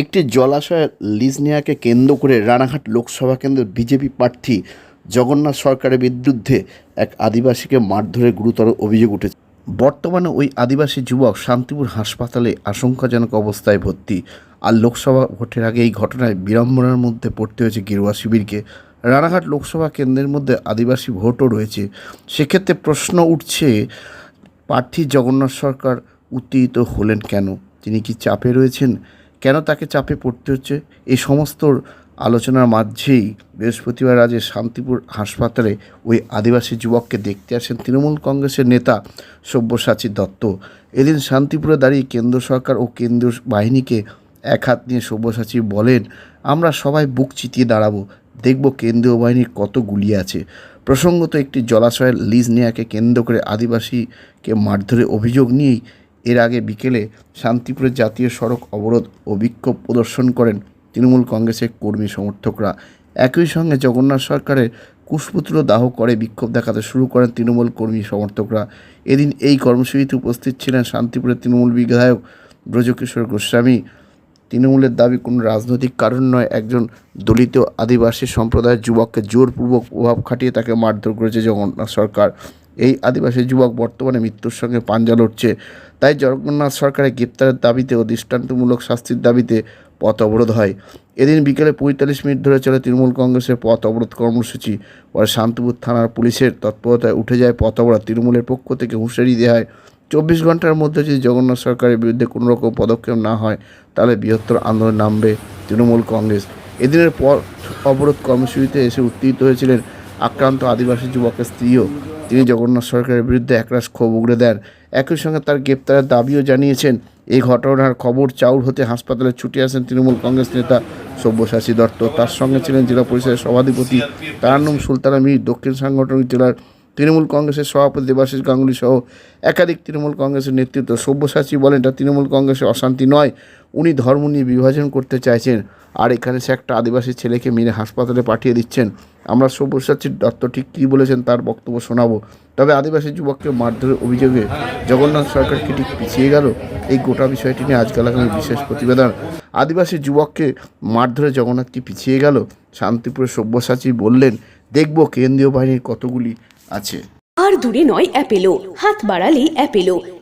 একটি জলাশয়ের লিজ নেওয়াকে কেন্দ্র করে রানাঘাট লোকসভা কেন্দ্রের বিজেপি প্রার্থী জগন্নাথ সরকারের বিরুদ্ধে এক আদিবাসীকে মারধরের গুরুতর অভিযোগ উঠেছে। বর্তমানে ওই আদিবাসী যুবক শান্তিপুর হাসপাতালে আশঙ্কাজনক অবস্থায় ভর্তি। আর লোকসভা ভোটের আগে এই ঘটনায় বিড়ম্বনার মধ্যে পড়তে হয়েছে গেরুয়া শিবিরকে। রানাঘাট লোকসভা কেন্দ্রের মধ্যে আদিবাসী ভোটও রয়েছে। সেক্ষেত্রে প্রশ্ন উঠছে, প্রার্থী জগন্নাথ সরকার উত্তেজিত হলেন কেন? তিনি কি চাপে রয়েছেন? কেন তাকে চাপে পড়তে হচ্ছে? এই সমস্ত আলোচনার মাঝেই বৃহস্পতিবার রাজে শান্তিপুর হাসপাতালে ওই আদিবাসী যুবককে দেখতে আসেন তৃণমূল কংগ্রেসের নেতা সব্যসাচী দত্ত। এদিন শান্তিপুরে দাঁড়িয়ে কেন্দ্র সরকার ও কেন্দ্রীয় বাহিনীকে এক হাত নিয়ে সব্যসাচী বলেন, আমরা সবাই বুক চিতিয়ে দাঁড়াবো। দেখব কেন্দ্রীয় বাহিনীর কত গুলি আছে। প্রসঙ্গত একটি জলাশয়ের লিজ নেয়াকে কেন্দ্র করে আদিবাসীকে মারধরে অভিযোগ নিয়েই এর আগে বিকেলে শান্তিপুরের জাতীয় সড়ক অবরোধ ও বিক্ষোভ প্রদর্শন করেন তৃণমূল কংগ্রেসের কর্মী সমর্থকরা। একই সঙ্গে জগন্নাথ সরকারের কুশপুত্র দাহ করে বিক্ষোভ দেখাতে শুরু করেন তৃণমূল কর্মী সমর্থকরা। এদিন এই কর্মসূচিতে উপস্থিত ছিলেন শান্তিপুরের তৃণমূল বিধায়ক ব্রজকিশোর গোস্বামী। তৃণমূলের দাবি, কোনো রাজনৈতিক কারণ নয়, একজন দলিত আদিবাসী সম্প্রদায়ের যুবককে জোরপূর্বক প্রভাব খাটিয়ে তাকে মারধর করেছে জগন্নাথ সরকার। এই আদিবাসী যুবক বর্তমানে মৃত্যুর সঙ্গে পাঞ্জা লড়ছে। তাই জগন্নাথ সরকারের গ্রেপ্তারের দাবিতে ও দৃষ্টান্তমূলক শাস্তির দাবিতে পথ অবরোধ হয়। এদিন বিকেলে পঁয়তাল্লিশ মিনিট ধরে চলে তৃণমূল কংগ্রেসের পথ অবরোধ কর্মসূচি। পরে শান্তিপুর থানার পুলিশের তৎপরতায় উঠে যায় পথ অবরোধ। তৃণমূলের পক্ষ থেকে হুঁশিয়ারি দেওয়া হয়, চব্বিশ ঘণ্টার মধ্যে যদি জগন্নাথ সরকারের বিরুদ্ধে কোনো রকম পদক্ষেপ না হয়, তাহলে বৃহত্তর আন্দোলন নামবে তৃণমূল কংগ্রেস। এদিনের পর অবরোধ কর্মসূচিতে এসে উত্তেজিত হয়েছিলেন আক্রান্ত আদিবাসী যুবকের স্ত্রীও। তিনি জগন্নাথ সরকারের বিরুদ্ধে একরাশ ক্ষোভ উগড়ে দেন। একই সঙ্গে তার গ্রেপ্তারের দাবিও জানিয়েছেন। এই ঘটনার খবর চাউর হতে হাসপাতালে ছুটে আসেন তৃণমূল কংগ্রেস নেতা সব্যসাচী দত্ত। তার সঙ্গে ছিলেন জেলা পরিষদের সভাধিপতি তারানুম সুলতানা মির। দক্ষিণ সাংগঠনিক জেলার তৃণমূল কংগ্রেসের সভাপতি দেবাশিস গাঙ্গুলি সহ একাধিক তৃণমূল কংগ্রেসের নেতৃত্ব সব্যসাচী বলেন, এটা তৃণমূল কংগ্রেসের অশান্তি নয়, উনি ধর্ম নিয়ে বিভাজন করতে চাইছেন। আর এখানে সে একটা আদিবাসী ছেলেকে মেরে হাসপাতালে পাঠিয়ে দিচ্ছেন। আমরা সব্যসাচী দত্ত ঠিক কী বলেছেন তার বক্তব্য শোনাবো। তবে আদিবাসী যুবককে মারধরের অভিযোগে জগন্নাথ সরকার কি ঠিক পিছিয়ে গেল, এই গোটা বিষয়টি নিয়ে আজকাল আগামী বিশেষ প্রতিবেদন। আদিবাসী যুবককে মারধরে জগন্নাথ কি পিছিয়ে গেল? শান্তিপুরের সব্যসাচী বললেন, দেখব কেন্দ্রীয় বাহিনীর কতগুলি আছে। আর দূরে নয় অ্যাপেলো। হাত বাড়ালে Apollo.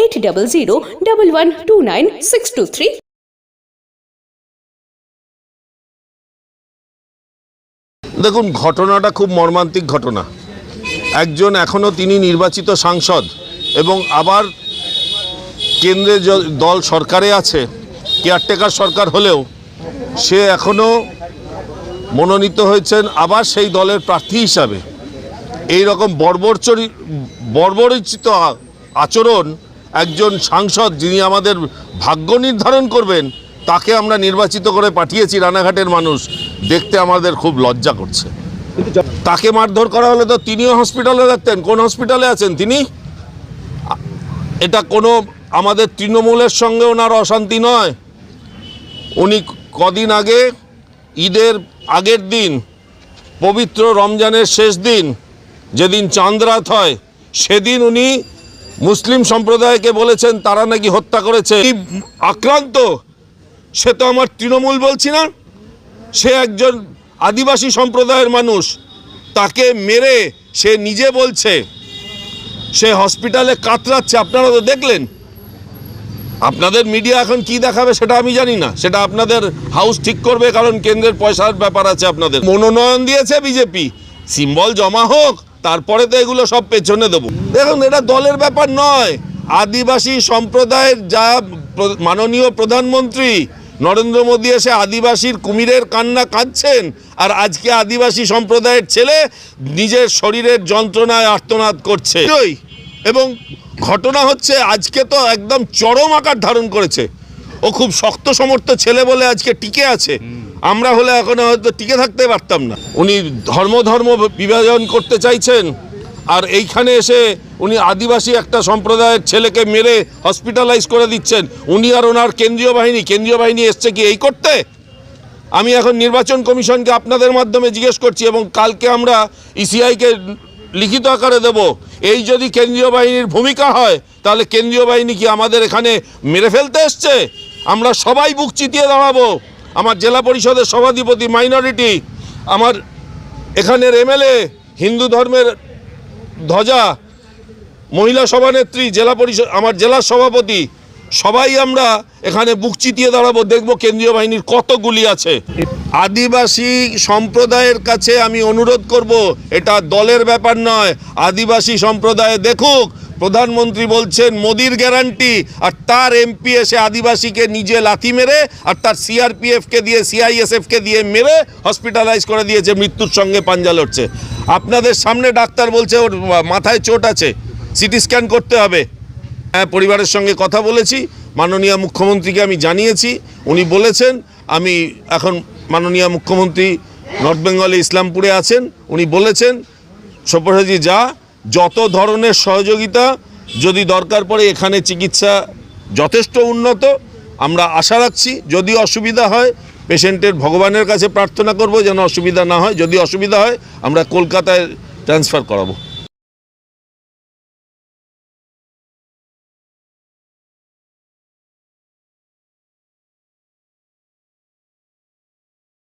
Eight double zero double one two nine six two three দেখুন, ঘটনাটা খুব মর্মান্তিক ঘটনা। একজন এখনও তিনি নির্বাচিত সাংসদ এবং আবার কেন্দ্রে দল সরকারে আছে, কেয়ারটেকার সরকার হলেও, সে এখনও মনোনীত হয়েছেন আবার সেই দলের প্রার্থী হিসাবে। এই রকম বর্বরচরি বর্বরিচিত আচরণ একজন সাংসদ যিনি আমাদের ভাগ্য নির্ধারণ করবেন, তাকে আমরা নির্বাচিত করে পাঠিয়েছি রানাঘাটের মানুষ। দেখতে আমাদের খুব লজ্জা করছে। তাকে মারধর করা হলে তো তিনিও হসপিটালে থাকতেন। কোন হসপিটালে আছেন তিনি? এটা কোনো আমাদের তৃণমূলের সঙ্গে ওনার অশান্তি নয়। উনি কদিন আগে, ঈদের আগের দিন, পবিত্র রমজানের শেষ দিন, যেদিন চাঁদরাত হয়, সেদিন উনি মুসলিম সম্প্রদায়কে বলেছেন, তারা নাকি হত্যা করেছে। আক্রান্ত, সে তো আমার তৃণমূল বলছি না। সে একজন আদিবাসী সম্প্রদায়ের মানুষ, তাকে মেরে সে নিজে বলছে। সে হসপিটালে কাতরাচ্ছে, আপনারা তো দেখলেন। আপনাদের মিডিয়া এখন কি দেখাবে সেটা আমি জানি না। সেটা আপনাদের হাউস ঠিক করবে, কারণ কেন্দ্রের পয়সার ব্যাপার আছে আপনাদের। মনোনয়ন দিয়েছে বিজেপি। সিম্বল জমা হোক তারপরে তো এগুলো সব পেছনে দেবো। দেখুন, এটা দলের ব্যাপার নয়। আদিবাসী সম্প্রদায়ের যা মাননীয় প্রধানমন্ত্রী নরেন্দ্র মোদী এসে আদিবাসীর কুমিরের কান্না কাঁদছেন, আর আজকে আদিবাসী সম্প্রদায়ের ছেলে নিজের শরীরের যন্ত্রণায় আর্তনাদ করছে। এবং ঘটনা হচ্ছে, আজকে তো একদম চরম আকার ধারণ করেছে। ও খুব শক্ত সমর্থ ছেলে বলে আজকে টিকে আছে। আমরা হলে এখন হয়তো টিকে থাকতে পারতাম না। উনি ধর্ম ধর্ম বিভাজন করতে চাইছেন, আর এইখানে এসে উনি আদিবাসী একটা সম্প্রদায়ের ছেলেকে মেরে হসপিটালাইজ করে দিচ্ছেন। উনি আর ওনার কেন্দ্রীয় বাহিনী কেন্দ্রীয় বাহিনী এসছে কি এই করতে? আমি এখন নির্বাচন কমিশনকে আপনাদের মাধ্যমে জিজ্ঞেস করছি এবং কালকে আমরা ইসিআইকে লিখিত আকারে দেব। এই যদি কেন্দ্রীয় বাহিনীর ভূমিকা হয়, তাহলে কেন্দ্রীয় বাহিনী কি আমাদের এখানে মেরে ফেলতে এসছে? আমরা সবাই বুক চিতিয়ে দাঁড়াবো। আমার জেলা পরিষদের সভাধিপতি মাইনরিটি আমার এখানের এমএলএ, হিন্দু ধর্মের ধ্বজা, মহিলা সভানেত্রী, জেলা পরিষদ, আমার জেলার সভাপতি সবাই আমরা এখানে বুক চিতিয়ে দাঁড়াবো, দেখব কেন্দ্রীয় বাহিনীর কত গুলি আছে। আদিবাসী সম্প্রদায়ের কাছে আমি অনুরোধ করব, এটা দলের ব্যাপার নয়, আদিবাসী সম্প্রদায় দেখুক, প্রধানমন্ত্রী বলছেন মোদির গ্যারান্টি, আর তার এমপি এসে আদিবাসীকে নিজে লাথি মেরে, আর তার সিআরপিএফকে দিয়ে, সিআইএসএফকে দিয়ে মেরে হসপিটালাইজ করে দিয়েছে, মৃত্যুর সঙ্গে পাঞ্জা লড়ছে। আপনাদের সামনে ডাক্তার বলছে ওর মাথায় চোট আছে, সিটি স্ক্যান করতে হবে। হ্যাঁ পরিবারের সঙ্গে কথা বলেছি। মাননীয় মুখ্যমন্ত্রীকে আমি জানিয়েছি। উনি বলেছেন, আমি এখন মাননীয় মুখ্যমন্ত্রী নর্থ বেঙ্গলে ইসলামপুরে আছেন। উনি বলেছেন, সব্যসাচী যা, যত ধরনের সহযোগিতা যদি দরকার পড়ে, এখানে চিকিৎসা যথেষ্ট উন্নত। আমরা আশা রাখছি, যদি অসুবিধা হয়, পেশেন্টের ভগবানের কাছে প্রার্থনা করব যেন অসুবিধা না হয়। যদি অসুবিধা হয়, আমরা কলকাতায় ট্রান্সফার করাবো।